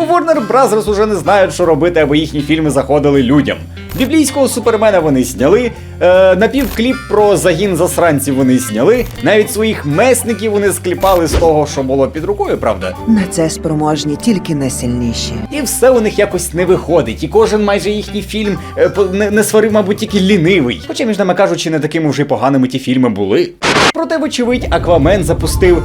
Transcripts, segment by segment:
У Warner Bros. уже не знають, що робити, аби їхні фільми заходили людям. Біблійського супермена вони зняли, е, напівкліп про загін засранців вони зняли, навіть своїх месників вони скліпали з того, що було під рукою, правда? На це спроможні тільки найсильніші. І все у них якось не виходить, і кожен майже їхній фільм е, не, не сварив, мабуть, тільки лінивий. Хоча, між нами кажучи, не такими вже й поганими ті фільми були. Проте, вочевидь, Аквамен запустив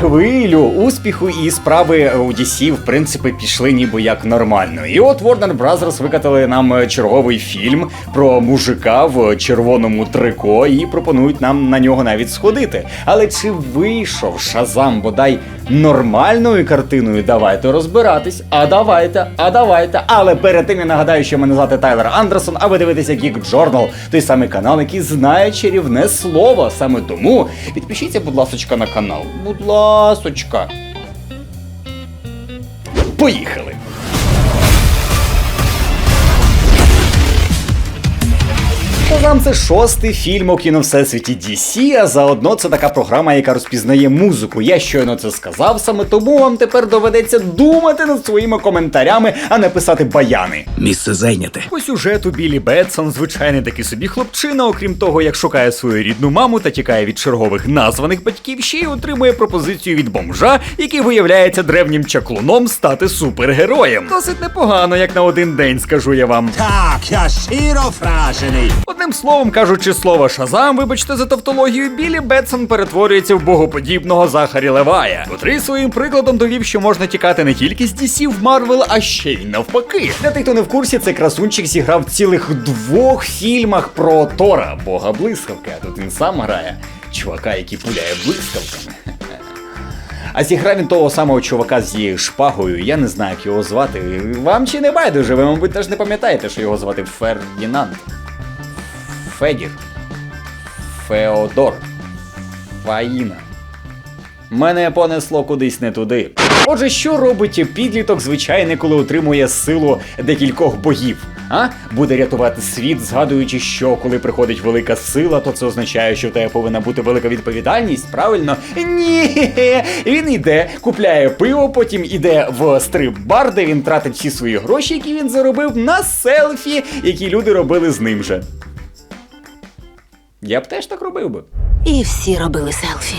хвилю успіху, і справи у DC, в принципі, пішли ніби як нормально. І от Warner Bros. викатали нам е, черговий фільм про мужика в червоному трико і пропонують нам на нього навіть сходити. Але чи вийшов Шазам бодай нормальною картиною? Давайте розбиратись. А давайте, а давайте. Але перед тим я нагадаю, що мене звати Тайлер Андерсон, а ви дивитеся Geek Journal, той самий канал, який знає чарівне слово. Саме тому підпишіться, будь ласочка, на канал. Будь ласочка. Поїхали! Шазам це шостий фільм у кіно всесвіті DC, а заодно це така програма, яка розпізнає музику. Я щойно це сказав, саме тому вам тепер доведеться думати над своїми коментарями, а не писати баяни. Місце зайняте. По сюжету Білі Бетсон звичайний такий собі хлопчина, окрім того, як шукає свою рідну маму та тікає від чергових названих батьків, ще й отримує пропозицію від бомжа, який виявляється древнім чаклуном стати супергероєм. Досить непогано, як на один день, скажу я вам. Так, я щиро вражений. Одним словом кажучи, слово Шазам, вибачте за тавтологію, Білі Бетсон перетворюється в богоподібного Захарі Левая, котрий своїм прикладом довів, що можна тікати не тільки з DC в Марвел, а ще й навпаки. Для тих, хто не в курсі, цей красунчик зіграв в цілих двох фільмах про Тора, бога блискавки. А тут він сам грає чувака, який пуляє блискавками. А зіграв він того самого чувака з її шпагою, я не знаю, як його звати. Вам чи не байдуже, ви, мабуть, теж не пам'ятаєте, що його звати Фердінанд. Федір. Феодор. Фаїна. Мене понесло кудись не туди. Отже, що робить підліток звичайний, коли отримує силу декількох богів? А? Буде рятувати світ, згадуючи, що коли приходить велика сила, то це означає, що в тебе повинна бути велика відповідальність, правильно? Ні. Він іде, купляє пиво, потім іде в стрип-бар, де він тратить всі свої гроші, які він заробив, на селфі, які люди робили з ним же. Я б теж так робив би. І всі робили селфі.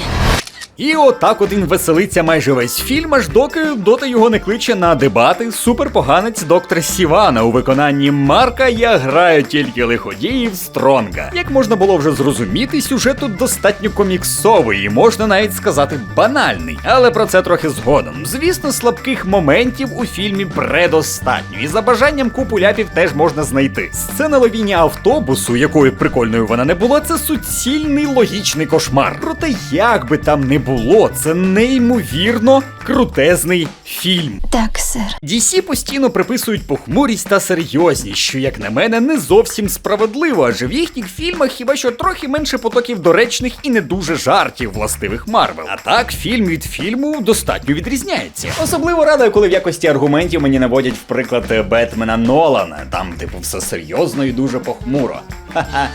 І отак от він веселиться майже весь фільм, аж доки дота його не кличе на дебати суперпоганець доктор Сівана у виконанні Марка Я граю тільки лиходіїв Стронга. Як можна було вже зрозуміти, сюжет тут достатньо коміксовий і можна навіть сказати банальний. Але про це трохи згодом. Звісно, слабких моментів у фільмі предостатньо, і за бажанням купу ляпів теж можна знайти. Сцена ловіння автобусу, якою прикольною вона не була, це суцільний логічний кошмар. Проте як би там не було, це неймовірно крутезний фільм. Так, сер. DC постійно приписують похмурість та серйозність, що, як на мене, не зовсім справедливо, адже в їхніх фільмах хіба що трохи менше потоків доречних і не дуже жартів властивих Марвел. А так, фільм від фільму достатньо відрізняється. Особливо радий, коли в якості аргументів мені наводять в приклад е, Бетмена Нолана. Там, типу, все серйозно і дуже похмуро. Ха-ха.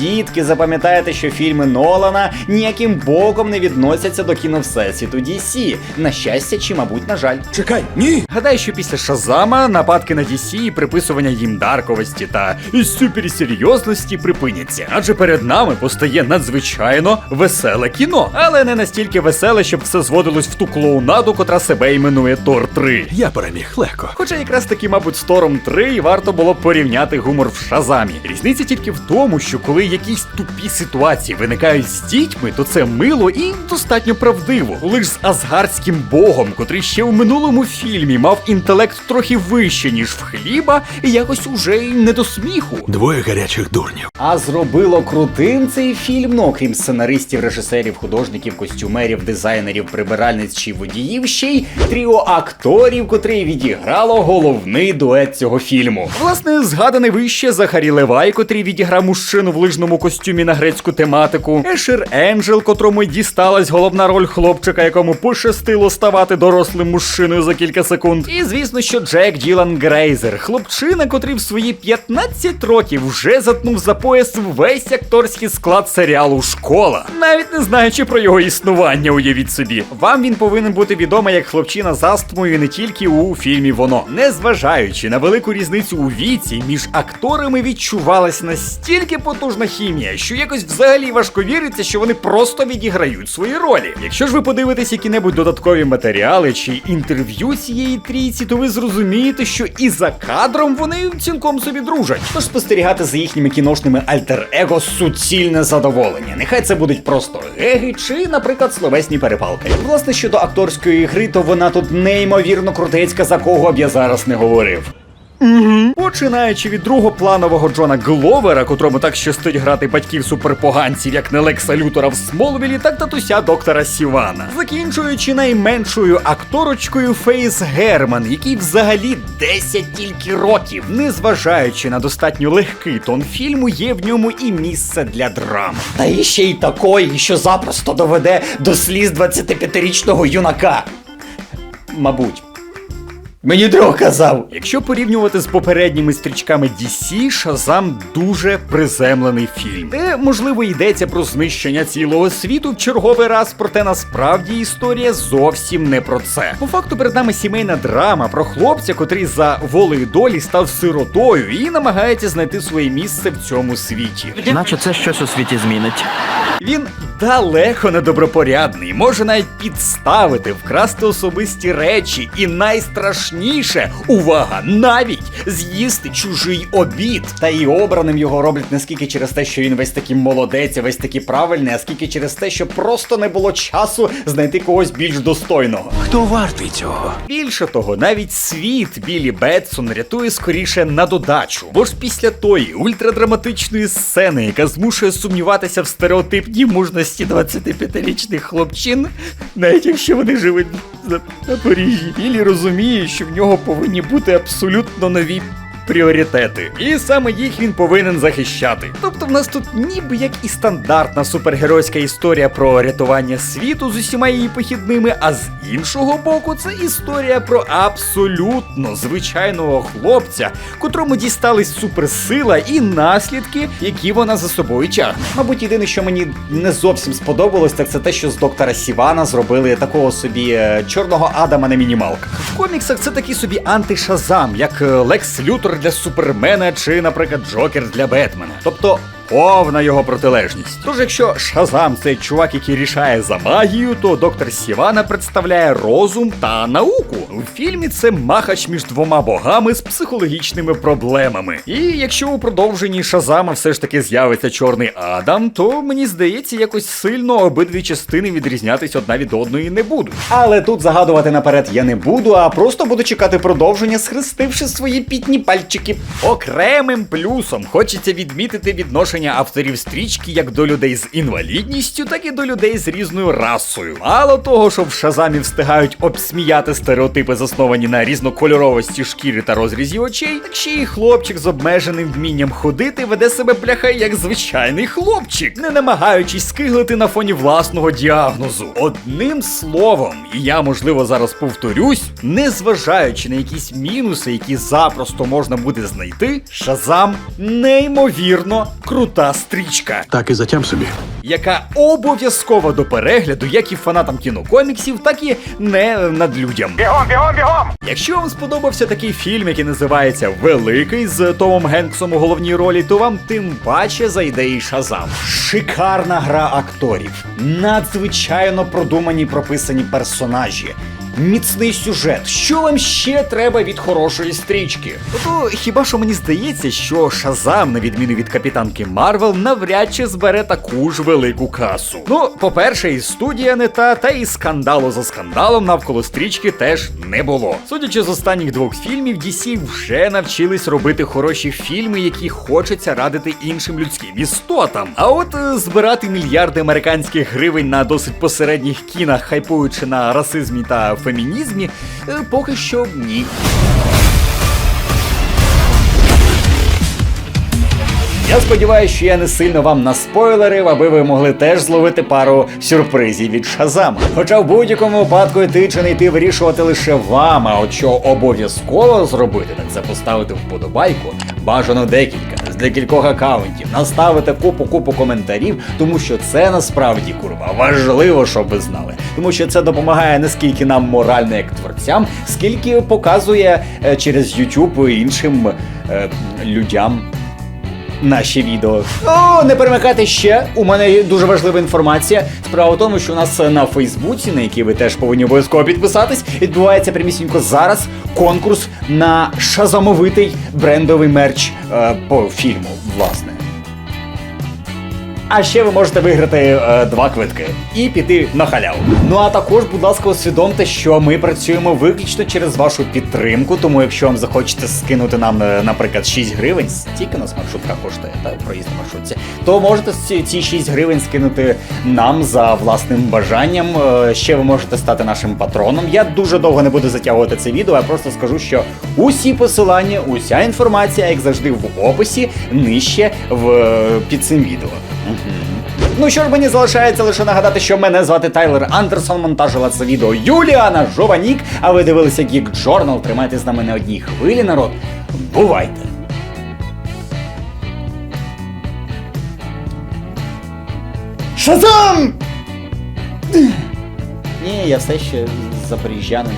Дітки, запам'ятайте, що фільми Нолана ніяким боком не відносяться до кіно Всесвіту DC. На щастя, чи, мабуть, на жаль. Чекай, ні. Гадаю, що після Шазама нападки на DC і приписування їм дарковості та суперсерйозності припиняться. Адже перед нами постає надзвичайно веселе кіно, але не настільки веселе, щоб все зводилось в ту клоунаду, котра себе іменує Тор 3. Я переміг легко. Хоча якраз таки, мабуть, з Тором 3 і варто було б порівняти гумор в Шазамі. Різниця тільки в тому, що коли якісь тупі ситуації виникають з дітьми, то це мило і достатньо правдиво. Лиш з азгардським богом, котрий ще у минулому фільмі мав інтелект трохи вище, ніж в хліба, і якось уже й не до сміху. Двоє гарячих дурнів. А зробило крутим цей фільм, ну окрім сценаристів, режисерів, художників, костюмерів, дизайнерів, прибиральниць чи водіїв, ще й тріо акторів, котрі відіграло головний дует цього фільму. Власне, згаданий вище Захарі Левай, котрий відіграв мужчину в лижному костюмі на грецьку тематику, Ешер Енджел, котрому дісталась головна роль хлопчика, якому пощастило ставати ставати дорослим мужчиною за кілька секунд. І звісно, що Джек Ділан Грейзер, хлопчина, котрий в свої 15 років вже затнув за пояс весь акторський склад серіалу Школа, навіть не знаючи про його існування, уявіть собі. Вам він повинен бути відомий як хлопчина з астмою не тільки у фільмі Воно. Незважаючи на велику різницю у віці, між акторами відчувалась настільки потужна хімія, що якось взагалі важко віриться, що вони просто відіграють свої ролі. Якщо ж ви подивитесь які-небудь додаткові матеріали чи інтерв'ю цієї трійці, то ви зрозумієте, що і за кадром вони цілком собі дружать. Тож спостерігати за їхніми кіношними альтер-его суцільне задоволення. Нехай це будуть просто геги чи, наприклад, словесні перепалки. Власне, щодо акторської гри, то вона тут неймовірно крутецька, за кого б я зараз не говорив. Починаючи від другопланового Джона Гловера, котрому так щастить грати батьків суперпоганців, як не Лекса Лютора в Смолвілі, так татуся доктора Сівана. Закінчуючи найменшою акторочкою Фейс Герман, який взагалі 10 тільки років, незважаючи на достатньо легкий тон фільму, є в ньому і місце для драми. Та і ще й такої, що запросто доведе до сліз 25-річного юнака. Мабуть. Мені друг казав. Якщо порівнювати з попередніми стрічками DC, Шазам дуже приземлений фільм. Де, можливо, йдеться про знищення цілого світу в черговий раз, проте насправді історія зовсім не про це. По факту перед нами сімейна драма про хлопця, котрий за волею долі став сиротою і намагається знайти своє місце в цьому світі. Наче це щось у світі змінить. Він далеко не добропорядний, може навіть підставити, вкрасти особисті речі, і найстрашніше увага, навіть з'їсти чужий обід. Та і обраним його роблять не скільки через те, що він весь такий молодець, весь такий правильний, а скільки через те, що просто не було часу знайти когось більш достойного. Хто вартий цього? Більше того, навіть світ Білі Бетсон рятує скоріше на додачу. Бо ж після тої ультрадраматичної сцени, яка змушує сумніватися в стереотипній мужності 25-річних хлопчин, навіть якщо вони живуть на Запоріжжі, ілі розуміє, що в нього повинні бути абсолютно нові. Пріоритети, і саме їх він повинен захищати. Тобто, в нас тут ніби як і стандартна супергеройська історія про рятування світу з усіма її похідними, а з іншого боку, це історія про абсолютно звичайного хлопця, котрому дістались суперсила і наслідки, які вона за собою тягне. Мабуть, єдине, що мені не зовсім сподобалось, так це те, що з доктора Сівана зробили такого собі е, чорного Адама на мінімалках. В коміксах це такий собі антишазам, як е, Лекс Лютер для Супермена чи, наприклад, Джокер для Бетмена. Тобто. Повна його протилежність. Тож, якщо Шазам це чувак, який рішає за магію, то доктор Сівана представляє розум та науку. У фільмі це махач між двома богами з психологічними проблемами. І якщо у продовженні Шазама все ж таки з'явиться чорний Адам, то мені здається, якось сильно обидві частини відрізнятись одна від одної не будуть. Але тут загадувати наперед я не буду, а просто буду чекати продовження, схрестивши свої пітні пальчики. Окремим плюсом хочеться відмітити відношення авторів стрічки як до людей з інвалідністю, так і до людей з різною расою. Мало того, що в Шазамі встигають обсміяти стереотипи, засновані на різнокольоровості шкіри та розрізі очей, так ще й хлопчик з обмеженим вмінням ходити веде себе бляха як звичайний хлопчик, не намагаючись скиглити на фоні власного діагнозу. Одним словом, і я можливо зараз повторюсь, незважаючи на якісь мінуси, які запросто можна буде знайти, Шазам неймовірно крута стрічка Так і затям собі. яка обов'язкова до перегляду, як і фанатам кінокоміксів, так і не надлюдям. Бігом, бігом, бігом! Якщо вам сподобався такий фільм, який називається Великий з Томом Генксом у головній ролі, то вам тим паче зайде і Шазам. Шикарна гра акторів, надзвичайно продумані прописані персонажі. Міцний сюжет. Що вам ще треба від хорошої стрічки? Ото хіба що мені здається, що Шазам, на відміну від капітанки Марвел, навряд чи збере таку ж велику касу. Ну, по-перше, і студія не та, та і скандалу за скандалом навколо стрічки теж не було. Судячи з останніх двох фільмів, DC вже навчились робити хороші фільми, які хочеться радити іншим людським істотам. А от е, збирати мільярди американських гривень на досить посередніх кінах, хайпуючи на расизмі та фемінізмі, е, поки що ні. Я сподіваюся, що я не сильно вам наспойлерив, аби ви могли теж зловити пару сюрпризів від Шазама. Хоча в будь-якому випадку йти чи не йти вирішувати лише вам, а от що обов'язково зробити, так це поставити вподобайку, бажано декілька, декількох акаунтів, наставити купу-купу коментарів, тому що це насправді курва. Важливо, щоб ви знали. Тому що це допомагає не скільки нам морально як творцям, скільки показує е, через YouTube іншим е, людям наші відео. О, не перемикайте ще. У мене є дуже важлива інформація. Справа в тому, що у нас на Фейсбуці, на який ви теж повинні обов'язково підписатись, відбувається прямісінько зараз конкурс на шазамовитий брендовий мерч е, по фільму, власне. А ще ви можете виграти е, два квитки і піти на халяву. Ну а також, будь ласка, усвідомте, що ми працюємо виключно через вашу підтримку. Тому, якщо вам захочете скинути нам, е, наприклад, 6 гривень, стільки нас маршрутка коштує, та проїзд на маршрутці, то можете ці, ці 6 гривень скинути нам за власним бажанням. Е, Ще ви можете стати нашим патроном. Я дуже довго не буду затягувати це відео, я просто скажу, що усі посилання, уся інформація, як завжди, в описі нижче в е, під цим відео. Ну що ж, мені залишається лише нагадати, що мене звати Тайлер Андерсон, монтажила це відео Юліана Жованік, а ви дивилися Geek Journal. Тримайте з нами на одній хвилі, народ. Бувайте! Шазам! Ні, я все ще запоріжжянин.